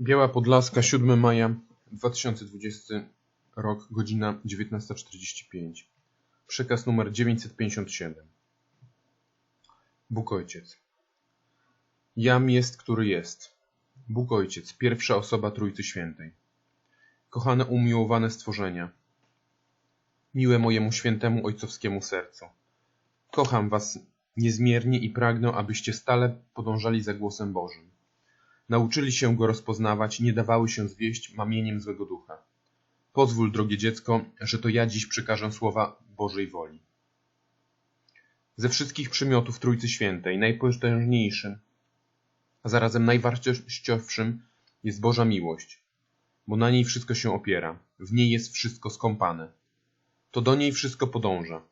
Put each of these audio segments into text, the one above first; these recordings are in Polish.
Biała Podlaska, 7 maja 2020 rok, godzina 19.45. Przekaz numer 957. Bóg Ojciec. Jam jest, który jest. Bóg Ojciec, pierwsza osoba Trójcy Świętej. Kochane umiłowane stworzenia. Miłe mojemu świętemu ojcowskiemu sercu. Kocham was niezmiernie i pragnę, abyście stale podążali za głosem Bożym. Nauczyli się go rozpoznawać, nie dawały się zwieść mamieniem złego ducha. Pozwól, drogie dziecko, że to ja dziś przekażę słowa Bożej woli. Ze wszystkich przymiotów Trójcy Świętej najpotężniejszym, a zarazem najwartościowszym jest Boża miłość, bo na niej wszystko się opiera, w niej jest wszystko skąpane. To do niej wszystko podąża.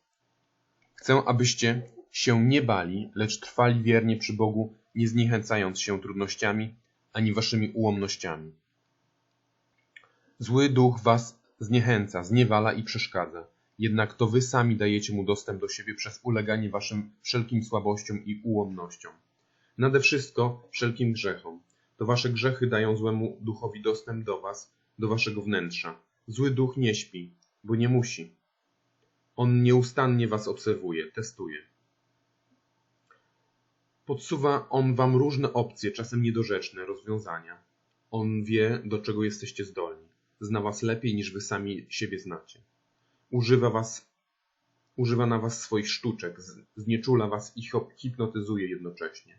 Chcę, abyście się nie bali, lecz trwali wiernie przy Bogu, nie zniechęcając się trudnościami ani waszymi ułomnościami. Zły duch was zniechęca, zniewala i przeszkadza. Jednak to wy sami dajecie mu dostęp do siebie przez uleganie waszym wszelkim słabościom i ułomnościom. Nade wszystko wszelkim grzechom. To wasze grzechy dają złemu duchowi dostęp do was, do waszego wnętrza. Zły duch nie śpi, bo nie musi. On nieustannie was obserwuje, testuje. Podsuwa on wam różne opcje, czasem niedorzeczne, rozwiązania. On wie, do czego jesteście zdolni. Zna was lepiej, niż wy sami siebie znacie. Używa was, używa na was swoich sztuczek, znieczula was i hipnotyzuje jednocześnie.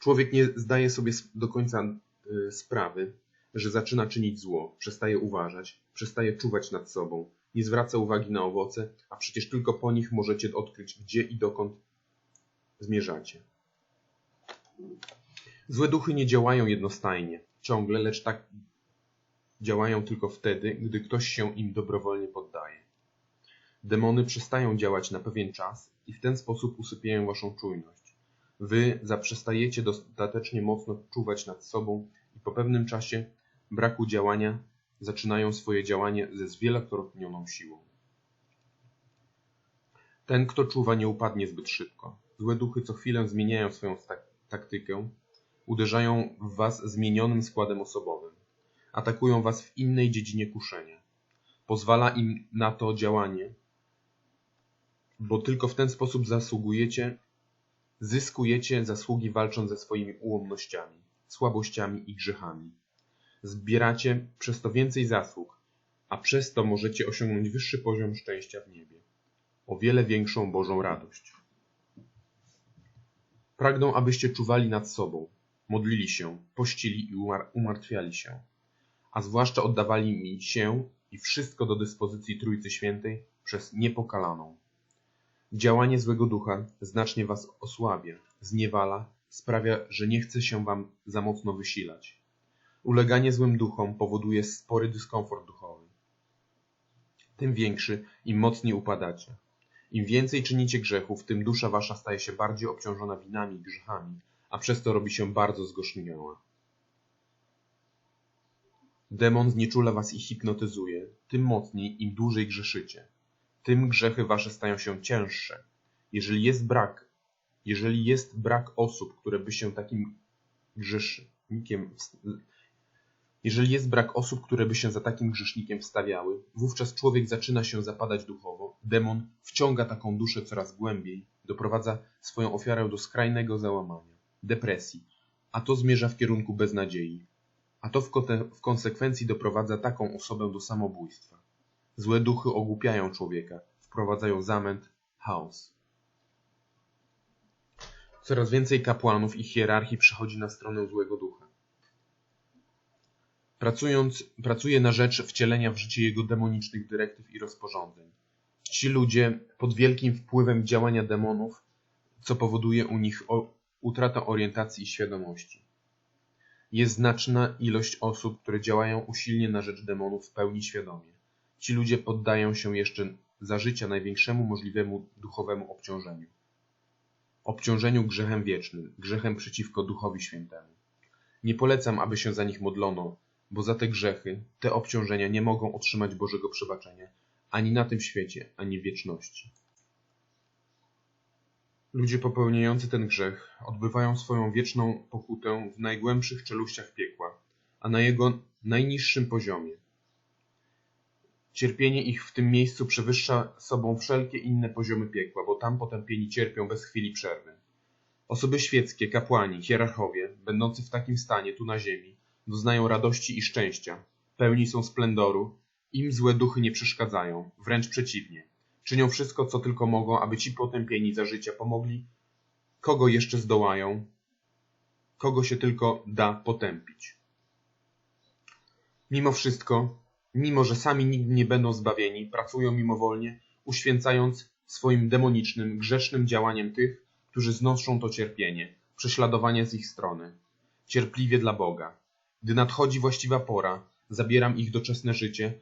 Człowiek nie zdaje sobie do końca y, sprawy, że zaczyna czynić zło, przestaje uważać, przestaje czuwać nad sobą, nie zwraca uwagi na owoce, a przecież tylko po nich możecie odkryć, gdzie i dokąd zmierzacie. Złe duchy nie działają jednostajnie, ciągle, lecz tak działają tylko wtedy, gdy ktoś się im dobrowolnie poddaje. Demony przestają działać na pewien czas i w ten sposób usypiają waszą czujność. Wy zaprzestajecie dostatecznie mocno czuwać nad sobą i po pewnym czasie braku działania zaczynają swoje działanie ze zwielokrotnioną siłą. Ten, kto czuwa, nie upadnie zbyt szybko. Złe duchy co chwilę zmieniają swoją taktykę, uderzają w was zmienionym składem osobowym, atakują was w innej dziedzinie kuszenia. Pozwala im na to działanie, bo tylko w ten sposób zasługujecie, zyskujecie zasługi walcząc ze swoimi ułomnościami, słabościami i grzechami. Zbieracie przez to więcej zasług, a przez to możecie osiągnąć wyższy poziom szczęścia w niebie, o wiele większą Bożą radość. Pragną, abyście czuwali nad sobą, modlili się, pościli i umar- umartwiali się, a zwłaszcza oddawali mi się i wszystko do dyspozycji Trójcy Świętej przez niepokalaną. Działanie złego ducha znacznie was osłabia, zniewala, sprawia, że nie chce się wam za mocno wysilać. Uleganie złym duchom powoduje spory dyskomfort duchowy. Tym większy, im mocniej upadacie. Im więcej czynicie grzechów, tym dusza wasza staje się bardziej obciążona winami i grzechami, a przez to robi się bardzo zgorzkniała. Demon znieczula was i hipnotyzuje, tym mocniej, im dłużej grzeszycie. Tym grzechy wasze stają się cięższe. Jeżeli jest brak, jeżeli jest brak osób, które by się takim grzesznikiem jeżeli jest brak osób, które by się za takim grzesznikiem wstawiały, wówczas człowiek zaczyna się zapadać duchowo, demon wciąga taką duszę coraz głębiej, doprowadza swoją ofiarę do skrajnego załamania, depresji, a to zmierza w kierunku beznadziei, a to w, w konsekwencji doprowadza taką osobę do samobójstwa. Złe duchy ogłupiają człowieka, wprowadzają zamęt, chaos. Coraz więcej kapłanów i hierarchii przechodzi na stronę złego ducha. Pracując, pracuje na rzecz wcielenia w życie jego demonicznych dyrektyw i rozporządzeń. Ci ludzie pod wielkim wpływem działania demonów, co powoduje u nich utratę orientacji i świadomości. Jest znaczna ilość osób, które działają usilnie na rzecz demonów w pełni świadomie. Ci ludzie poddają się jeszcze za życia największemu możliwemu duchowemu obciążeniu. Obciążeniu grzechem wiecznym, grzechem przeciwko Duchowi Świętemu. Nie polecam, aby się za nich modlono, bo za te grzechy, te obciążenia nie mogą otrzymać Bożego przebaczenia ani na tym świecie, ani w wieczności. Ludzie popełniający ten grzech odbywają swoją wieczną pokutę w najgłębszych czeluściach piekła, a na jego najniższym poziomie. Cierpienie ich w tym miejscu przewyższa sobą wszelkie inne poziomy piekła, bo tam potępieni cierpią bez chwili przerwy. Osoby świeckie, kapłani, hierarchowie, będący w takim stanie tu na ziemi, doznają radości i szczęścia, pełni są splendoru, im złe duchy nie przeszkadzają, wręcz przeciwnie. Czynią wszystko, co tylko mogą, aby ci potępieni za życia pomogli, kogo jeszcze zdołają, kogo się tylko da potępić. Mimo wszystko, mimo że sami nigdy nie będą zbawieni, pracują mimowolnie, uświęcając swoim demonicznym, grzesznym działaniem tych, którzy znoszą to cierpienie, prześladowanie z ich strony. Cierpliwie dla Boga. Gdy nadchodzi właściwa pora, zabieram ich doczesne życie,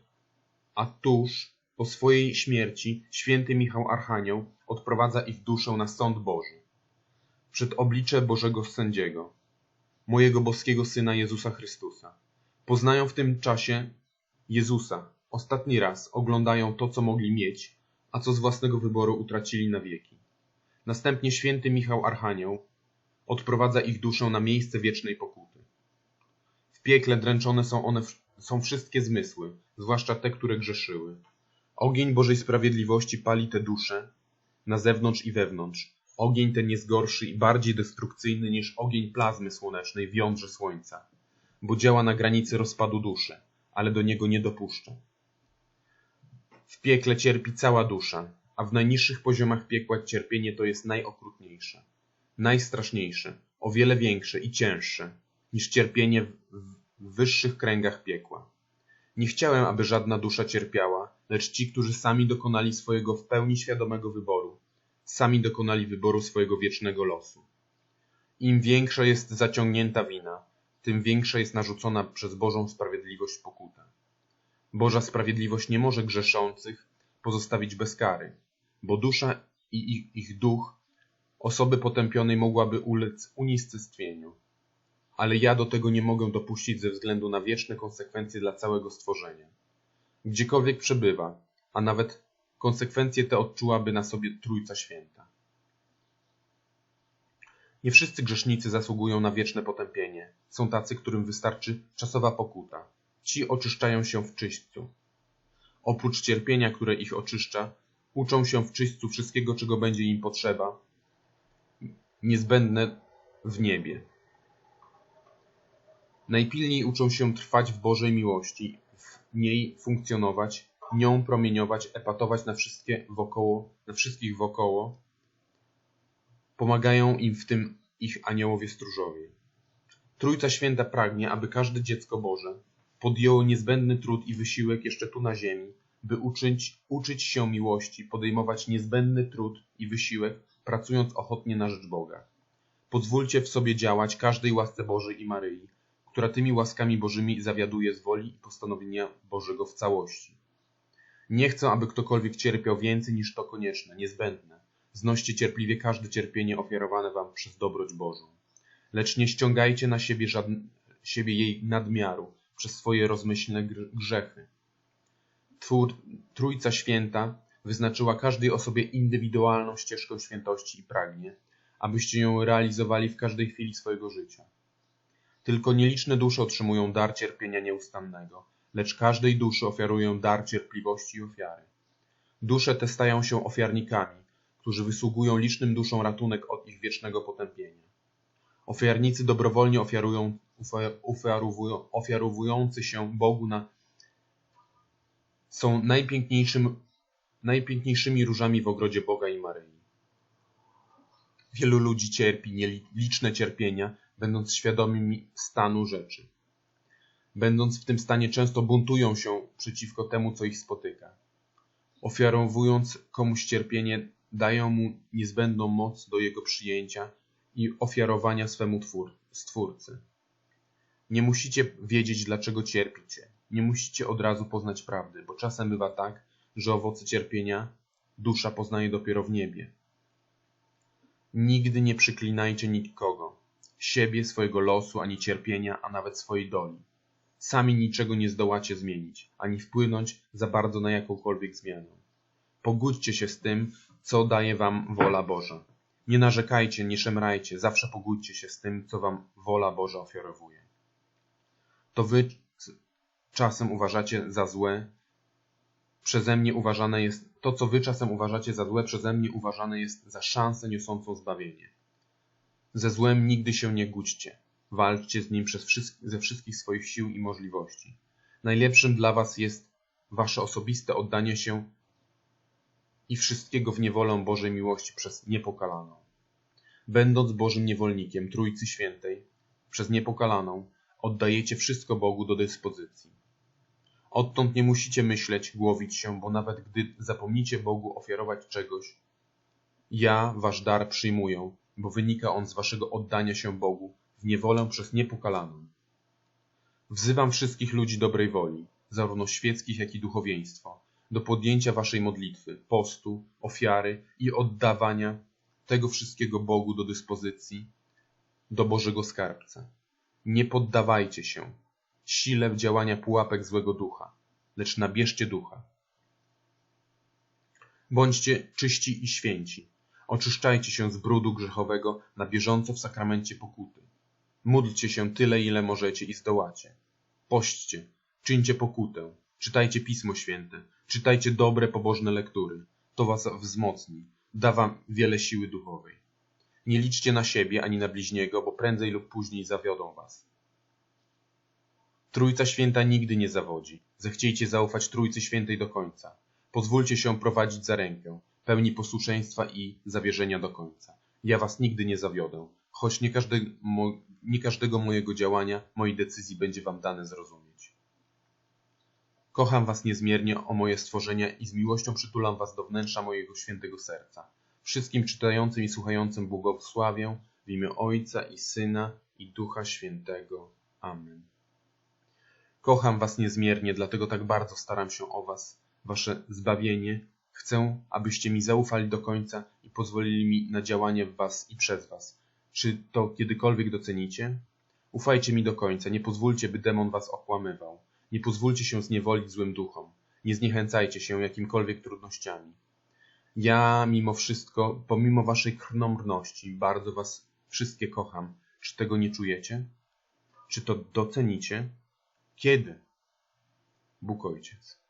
a tuż po swojej śmierci święty Michał Archanioł odprowadza ich duszę na sąd Boży. Przed oblicze Bożego Sędziego, mojego boskiego Syna Jezusa Chrystusa. Poznają w tym czasie Jezusa. Ostatni raz oglądają to, co mogli mieć, a co z własnego wyboru utracili na wieki. Następnie święty Michał Archanioł odprowadza ich duszę na miejsce wiecznej pokuty. W piekle dręczone są one są wszystkie zmysły, zwłaszcza te, które grzeszyły. Ogień Bożej Sprawiedliwości pali te dusze na zewnątrz i wewnątrz. Ogień ten jest gorszy i bardziej destrukcyjny niż ogień plazmy słonecznej w jądrze słońca, bo działa na granicy rozpadu duszy, ale do niego nie dopuszcza. W piekle cierpi cała dusza, a w najniższych poziomach piekła cierpienie to jest najokrutniejsze, najstraszniejsze, o wiele większe i cięższe niż cierpienie w, w wyższych kręgach piekła. Nie chciałem, aby żadna dusza cierpiała, lecz ci, którzy sami dokonali swojego w pełni świadomego wyboru, sami dokonali wyboru swojego wiecznego losu. Im większa jest zaciągnięta wina, tym większa jest narzucona przez Bożą sprawiedliwość pokuta. Boża sprawiedliwość nie może grzeszących pozostawić bez kary, bo dusza i ich, duch osoby potępionej mogłaby ulec unicestwieniu. Ale ja do tego nie mogę dopuścić ze względu na wieczne konsekwencje dla całego stworzenia. Gdziekolwiek przebywa, a nawet konsekwencje te odczułaby na sobie Trójca Święta. Nie wszyscy grzesznicy zasługują na wieczne potępienie. Są tacy, którym wystarczy czasowa pokuta. Ci oczyszczają się w czyśćcu. Oprócz cierpienia, które ich oczyszcza, uczą się w czyśćcu wszystkiego, czego będzie im potrzeba, niezbędne w niebie. Najpilniej uczą się trwać w Bożej miłości, w niej funkcjonować, nią promieniować, epatować na wszystkie wokoło, na wszystkich wokoło. Pomagają im w tym ich aniołowie stróżowie. Trójca Święta pragnie, aby każde dziecko Boże podjęło niezbędny trud i wysiłek jeszcze tu na ziemi, by uczyć, uczyć się miłości, podejmować niezbędny trud i wysiłek, pracując ochotnie na rzecz Boga. Pozwólcie w sobie działać każdej łasce Bożej i Maryi, która tymi łaskami Bożymi zawiaduje z woli i postanowienia Bożego w całości. Nie chcę, aby ktokolwiek cierpiał więcej niż to konieczne, niezbędne. Znoście cierpliwie każde cierpienie ofiarowane wam przez dobroć Bożą. Lecz nie ściągajcie na siebie, żadne, siebie jej nadmiaru przez swoje rozmyślne grzechy. Twór, Trójca Święta wyznaczyła każdej osobie indywidualną ścieżkę świętości i pragnie, abyście ją realizowali w każdej chwili swojego życia. Tylko nieliczne dusze otrzymują dar cierpienia nieustannego, lecz każdej duszy ofiarują dar cierpliwości i ofiary. Dusze te stają się ofiarnikami, którzy wysługują licznym duszom ratunek od ich wiecznego potępienia. Ofiarnicy dobrowolnie ofiarują, ofiarowują, ofiarowujący się Bogu na są najpiękniejszym, najpiękniejszymi różami w ogrodzie Boga i Maryi. Wielu ludzi cierpi nieliczne cierpienia, będąc świadomymi stanu rzeczy. Będąc w tym stanie często buntują się przeciwko temu, co ich spotyka. Ofiarowując komuś cierpienie, dają mu niezbędną moc do jego przyjęcia i ofiarowania swemu twór, stwórcy. Nie musicie wiedzieć, dlaczego cierpicie. Nie musicie od razu poznać prawdy, bo czasem bywa tak, że owoce cierpienia dusza poznaje dopiero w niebie. Nigdy nie przyklinajcie nikogo, siebie, swojego losu, ani cierpienia, a nawet swojej doli. Sami niczego nie zdołacie zmienić, ani wpłynąć za bardzo na jakąkolwiek zmianę. Pogódźcie się z tym, co daje wam wola Boża. Nie narzekajcie, nie szemrajcie, zawsze pogódźcie się z tym, co wam wola Boża ofiarowuje. To wy czasem uważacie za złe, przeze mnie uważane jest, to co wy czasem uważacie za złe, przeze mnie uważane jest za szansę niosącą zbawienie. Ze złem nigdy się nie gódźcie. Walczcie z nim przez wszystk- ze wszystkich swoich sił i możliwości. Najlepszym dla was jest wasze osobiste oddanie się i wszystkiego w niewolę Bożej miłości przez niepokalaną. Będąc Bożym niewolnikiem Trójcy Świętej, przez niepokalaną, oddajecie wszystko Bogu do dyspozycji. Odtąd nie musicie myśleć, głowić się, bo nawet gdy zapomnicie Bogu ofiarować czegoś, ja wasz dar przyjmuję, bo wynika on z waszego oddania się Bogu w niewolę przez niepokalaną. Wzywam wszystkich ludzi dobrej woli, zarówno świeckich, jak i duchowieństwo, do podjęcia waszej modlitwy, postu, ofiary i oddawania tego wszystkiego Bogu do dyspozycji, do Bożego Skarbca. Nie poddawajcie się sile działania pułapek złego ducha, lecz nabierzcie ducha. Bądźcie czyści i święci. Oczyszczajcie się z brudu grzechowego na bieżąco w sakramencie pokuty. Módlcie się tyle, ile możecie i zdołacie. Pośćcie, czyńcie pokutę, czytajcie Pismo Święte, czytajcie dobre, pobożne lektury. To was wzmocni, da wam wiele siły duchowej. Nie liczcie na siebie ani na bliźniego, bo prędzej lub później zawiodą was. Trójca Święta nigdy nie zawodzi. Zechciejcie zaufać Trójcy Świętej do końca. Pozwólcie się prowadzić za rękę, pełni posłuszeństwa i zawierzenia do końca. Ja was nigdy nie zawiodę, choć nie, mo, nie każdego mojego działania, mojej decyzji będzie wam dane zrozumieć. Kocham was niezmiernie o moje stworzenia i z miłością przytulam was do wnętrza mojego świętego serca. Wszystkim czytającym i słuchającym błogosławię w imię Ojca i Syna i Ducha Świętego. Amen. Kocham was niezmiernie, dlatego tak bardzo staram się o was, wasze zbawienie. Chcę, abyście mi zaufali do końca i pozwolili mi na działanie w was i przez was. Czy to kiedykolwiek docenicie? Ufajcie mi do końca, nie pozwólcie, by demon was okłamywał. Nie pozwólcie się zniewolić złym duchom. Nie zniechęcajcie się jakimkolwiek trudnościami. Ja mimo wszystko, pomimo waszej krnąbrności, bardzo was wszystkie kocham. Czy tego nie czujecie? Czy to docenicie? Kiedy? Bóg Ojciec.